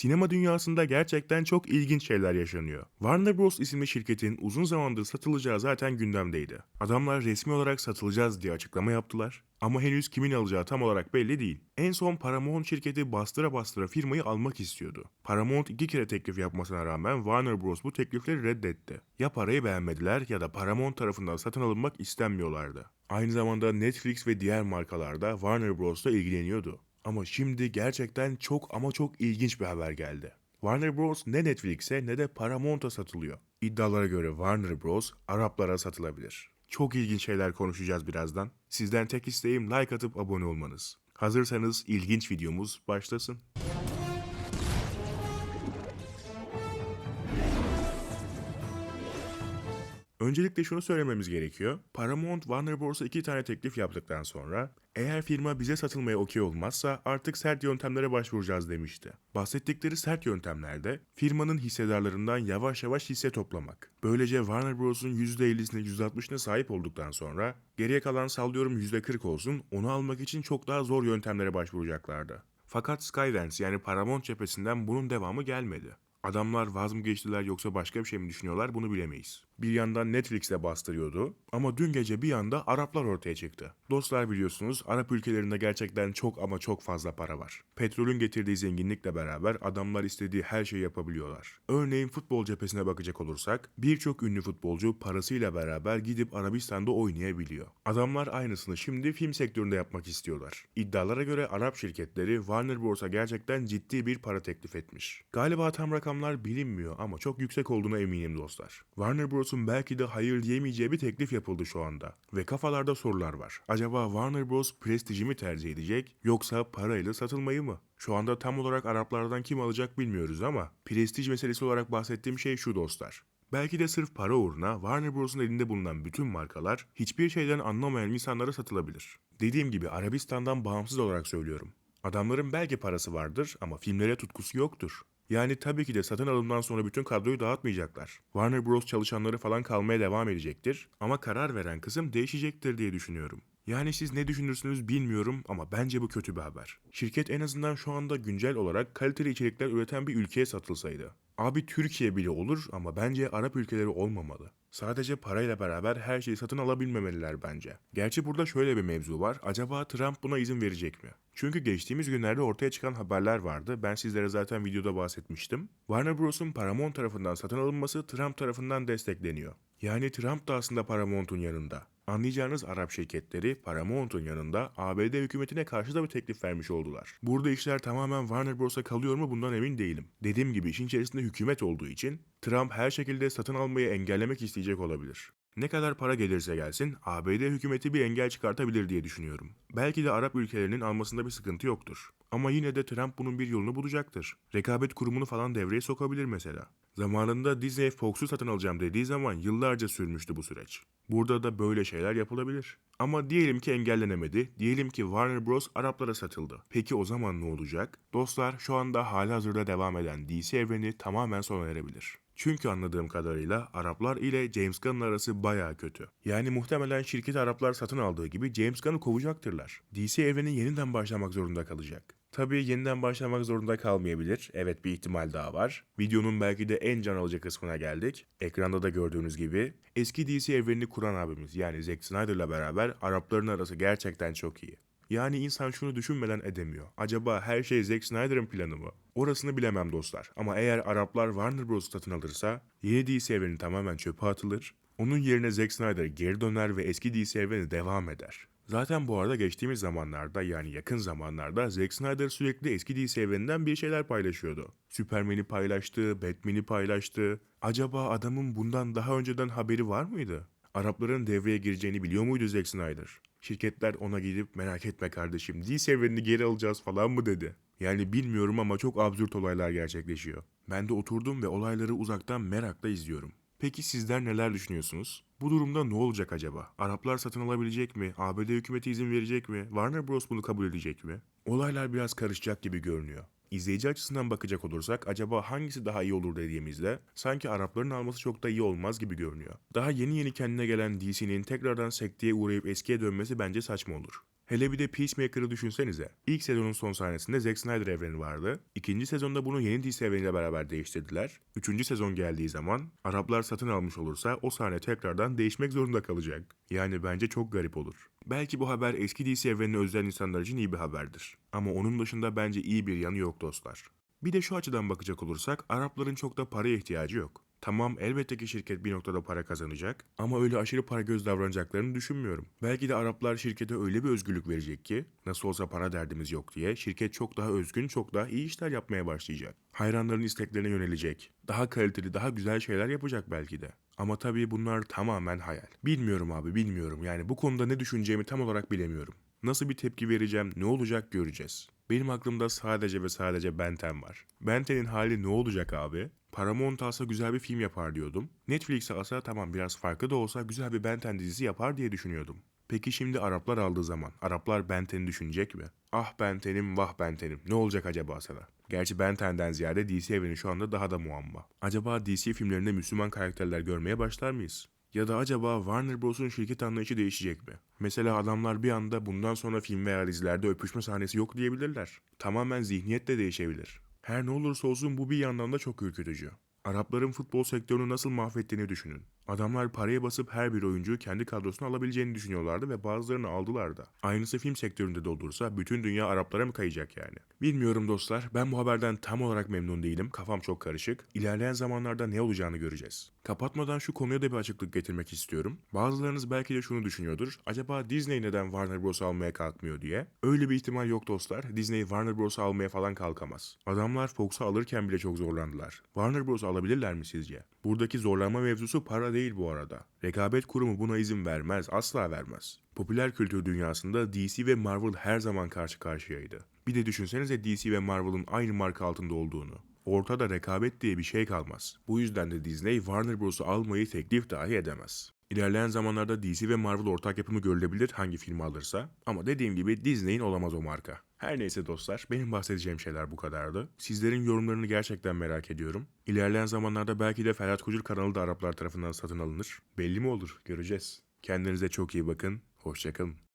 Sinema dünyasında gerçekten çok ilginç şeyler yaşanıyor. Warner Bros. isimli şirketin uzun zamandır satılacağı zaten gündemdeydi. Adamlar resmi olarak satılacağız diye açıklama yaptılar. Ama henüz kimin alacağı tam olarak belli değil. En son Paramount şirketi bastıra bastıra firmayı almak istiyordu. Paramount iki kere teklif yapmasına rağmen Warner Bros. bu teklifleri reddetti. Ya parayı beğenmediler ya da Paramount tarafından satın alınmak istenmiyorlardı. Aynı zamanda Netflix ve diğer markalar da Warner Bros'la ilgileniyordu. Ama şimdi gerçekten çok ama çok ilginç bir haber geldi. Warner Bros. ne Netflix'e ne de Paramount'a satılıyor. İddialara göre Warner Bros. Araplara satılabilir. Çok ilginç şeyler konuşacağız birazdan. Sizden tek isteğim like atıp abone olmanız. Hazırsanız ilginç videomuz başlasın. Öncelikle şunu söylememiz gerekiyor. Paramount Warner Bros'a iki tane teklif yaptıktan sonra eğer firma bize satılmaya okey olmazsa artık sert yöntemlere başvuracağız demişti. Bahsettikleri sert yöntemlerde firmanın hissedarlarından yavaş yavaş hisse toplamak. Böylece Warner Bros'un %50'sine %60'ına sahip olduktan sonra geriye kalan sallıyorum %40 olsun onu almak için çok daha zor yöntemlere başvuracaklardı. Fakat Skydance yani Paramount cephesinden bunun devamı gelmedi. Adamlar vaz mı geçtiler yoksa başka bir şey mi düşünüyorlar bunu bilemeyiz. Bir yandan Netflix'te bastırıyordu ama dün gece bir anda Araplar ortaya çıktı. Dostlar biliyorsunuz Arap ülkelerinde gerçekten çok ama çok fazla para var. Petrolün getirdiği zenginlikle beraber adamlar istediği her şeyi yapabiliyorlar. Örneğin futbol cephesine bakacak olursak birçok ünlü futbolcu parasıyla beraber gidip Arabistan'da oynayabiliyor. Adamlar aynısını şimdi film sektöründe yapmak istiyorlar. İddialara göre Arap şirketleri Warner Bros'a gerçekten ciddi bir para teklif etmiş. Galiba tam rakamlar bilinmiyor ama çok yüksek olduğuna eminim dostlar. Warner Bros'un belki de hayır diyemeyeceği bir teklif yapıldı şu anda. Ve kafalarda sorular var. Acaba Warner Bros. prestiji mi tercih edecek yoksa parayla satılmayı mı? Şu anda tam olarak Araplardan kim alacak bilmiyoruz ama prestij meselesi olarak bahsettiğim şey şu dostlar. Belki de sırf para uğruna Warner Bros'un elinde bulunan bütün markalar hiçbir şeyden anlamayan insanlara satılabilir. Dediğim gibi Arabistan'dan bağımsız olarak söylüyorum. Adamların belki parası vardır ama filmlere tutkusu yoktur. Yani tabii ki de satın alımdan sonra bütün kadroyu dağıtmayacaklar. Warner Bros çalışanları falan kalmaya devam edecektir ama karar veren kısım değişecektir diye düşünüyorum. Yani siz ne düşünürsünüz bilmiyorum ama bence bu kötü bir haber. Şirket en azından şu anda güncel olarak kaliteli içerikler üreten bir ülkeye satılsaydı. Abi Türkiye bile olur ama bence Arap ülkeleri olmamalı. Sadece parayla beraber her şeyi satın alabilmemeliler bence. Gerçi burada şöyle bir mevzu var. Acaba Trump buna izin verecek mi? Çünkü geçtiğimiz günlerde ortaya çıkan haberler vardı. Ben sizlere zaten videoda bahsetmiştim. Warner Bros'un Paramount tarafından satın alınması Trump tarafından destekleniyor. Yani Trump da aslında Paramount'un yanında. Anlayacağınız Arap şirketleri Paramount'un yanında ABD hükümetine karşı da bir teklif vermiş oldular. Burada işler tamamen Warner Bros'a kalıyor mu bundan emin değilim. Dediğim gibi işin içerisinde hükümet olduğu için Trump her şekilde satın almayı engellemek isteyecek olabilir. Ne kadar para gelirse gelsin ABD hükümeti bir engel çıkartabilir diye düşünüyorum. Belki de Arap ülkelerinin almasında bir sıkıntı yoktur. Ama yine de Trump bunun bir yolunu bulacaktır. Rekabet kurumunu falan devreye sokabilir mesela. Zamanında Disney Fox'u satın alacağım dediği zaman yıllarca sürmüştü bu süreç. Burada da böyle şeyler yapılabilir. Ama diyelim ki engellenemedi, diyelim ki Warner Bros. Araplara satıldı. Peki o zaman ne olacak? Dostlar şu anda halihazırda devam eden DC evreni tamamen sona erebilir. Çünkü anladığım kadarıyla Araplar ile James Gunn'ın arası baya kötü. Yani muhtemelen şirket Araplar satın aldığı gibi James Gunn'ı kovacaktırlar. DC evreni yeniden başlamak zorunda kalacak. Tabii yeniden başlamak zorunda kalmayabilir. Evet bir ihtimal daha var. Videonun belki de en can alıcı kısmına geldik. Ekranda da gördüğünüz gibi eski DC evrenini kuran abimiz yani Zack Snyder'la beraber Arapların arası gerçekten çok iyi. Yani insan şunu düşünmeden edemiyor. Acaba her şey Zack Snyder'ın planı mı? Orasını bilemem dostlar. Ama eğer Araplar Warner Bros. satın alırsa yeni DC evreni tamamen çöpe atılır. Onun yerine Zack Snyder geri döner ve eski DC evreni devam eder. Zaten bu arada geçtiğimiz zamanlarda yani yakın zamanlarda Zack Snyder sürekli eski DC evreninden bir şeyler paylaşıyordu. Superman'i paylaştı, Batman'i paylaştı. Acaba adamın bundan daha önceden haberi var mıydı? Arapların devreye gireceğini biliyor muydu Zack Snyder? Şirketler ona gidip merak etme kardeşim DC evrenini geri alacağız falan mı dedi. Yani bilmiyorum ama çok absürt olaylar gerçekleşiyor. Ben de oturdum ve olayları uzaktan merakla izliyorum. Peki sizler neler düşünüyorsunuz? Bu durumda ne olacak acaba? Araplar satın alabilecek mi? ABD hükümeti izin verecek mi? Warner Bros bunu kabul edecek mi? Olaylar biraz karışacak gibi görünüyor. İzleyici açısından bakacak olursak acaba hangisi daha iyi olur dediğimizde sanki Arapların alması çok da iyi olmaz gibi görünüyor. Daha yeni yeni kendine gelen DC'nin tekrardan sekteye uğrayıp eskiye dönmesi bence saçma olur. Hele bir de Peacemaker'ı düşünsenize. İlk sezonun son sahnesinde Zack Snyder evreni vardı. İkinci sezonda bunu yeni DC evreniyle beraber değiştirdiler. Üçüncü sezon geldiği zaman Araplar satın almış olursa o sahne tekrardan değişmek zorunda kalacak. Yani bence çok garip olur. Belki bu haber eski DC evrenini özleyen insanlar için iyi bir haberdir. Ama onun dışında bence iyi bir yanı yok dostlar. Bir de şu açıdan bakacak olursak Arapların çok da paraya ihtiyacı yok. Tamam elbette ki şirket bir noktada para kazanacak ama öyle aşırı para göz davranacaklarını düşünmüyorum. Belki de Araplar şirkete öyle bir özgürlük verecek ki nasıl olsa para derdimiz yok diye şirket çok daha özgün çok daha iyi işler yapmaya başlayacak. Hayranların isteklerine yönelecek. Daha kaliteli daha güzel şeyler yapacak belki de. Ama tabii bunlar tamamen hayal. Bilmiyorum abi bilmiyorum yani bu konuda ne düşüneceğimi tam olarak bilemiyorum. Nasıl bir tepki vereceğim, ne olacak göreceğiz. Benim aklımda sadece ve sadece Benten var. Benten'in hali ne olacak abi? Paramount alsa güzel bir film yapar diyordum. Netflix alsa tamam biraz farklı da olsa güzel bir Benten dizisi yapar diye düşünüyordum. Peki şimdi Araplar aldığı zaman Araplar Benten'i düşünecek mi? Ah Benten'im vah Benten'im ne olacak acaba sana? Gerçi Benten'den ziyade DC evreni şu anda daha da muamma. Acaba DC filmlerinde Müslüman karakterler görmeye başlar mıyız? Ya da acaba Warner Bros'un şirket anlayışı değişecek mi? Mesela adamlar bir anda bundan sonra film veya dizilerde öpüşme sahnesi yok diyebilirler. Tamamen zihniyet de değişebilir. Her ne olursa olsun bu bir yandan da çok ürkütücü. Arapların futbol sektörünü nasıl mahvettiğini düşünün. Adamlar paraya basıp her bir oyuncuyu kendi kadrosuna alabileceğini düşünüyorlardı ve bazılarını aldılar da. Aynısı film sektöründe de olursa bütün dünya Araplara mı kayacak yani? Bilmiyorum dostlar. Ben bu haberden tam olarak memnun değilim. Kafam çok karışık. İlerleyen zamanlarda ne olacağını göreceğiz. Kapatmadan şu konuya da bir açıklık getirmek istiyorum. Bazılarınız belki de şunu düşünüyordur. Acaba Disney neden Warner Bros. almaya kalkmıyor diye. Öyle bir ihtimal yok dostlar. Disney Warner Bros. almaya falan kalkamaz. Adamlar Fox'u alırken bile çok zorlandılar. Warner Bros. alabilirler mi sizce? Buradaki zorlanma mevzusu para değil bu arada. Rekabet kurumu buna izin vermez, asla vermez. Popüler kültür dünyasında DC ve Marvel her zaman karşı karşıyaydı. Bir de düşünsenize DC ve Marvel'ın aynı marka altında olduğunu. Ortada rekabet diye bir şey kalmaz. Bu yüzden de Disney Warner Bros'u almayı teklif dahi edemez. İlerleyen zamanlarda DC ve Marvel ortak yapımı görülebilir hangi filmi alırsa. Ama dediğim gibi Disney'in olamaz o marka. Her neyse dostlar, benim bahsedeceğim şeyler bu kadardı. Sizlerin yorumlarını gerçekten merak ediyorum. İlerleyen zamanlarda belki de Ferhat Kucur kanalı da Araplar tarafından satın alınır. Belli mi olur? Göreceğiz. Kendinize çok iyi bakın. Hoşçakalın.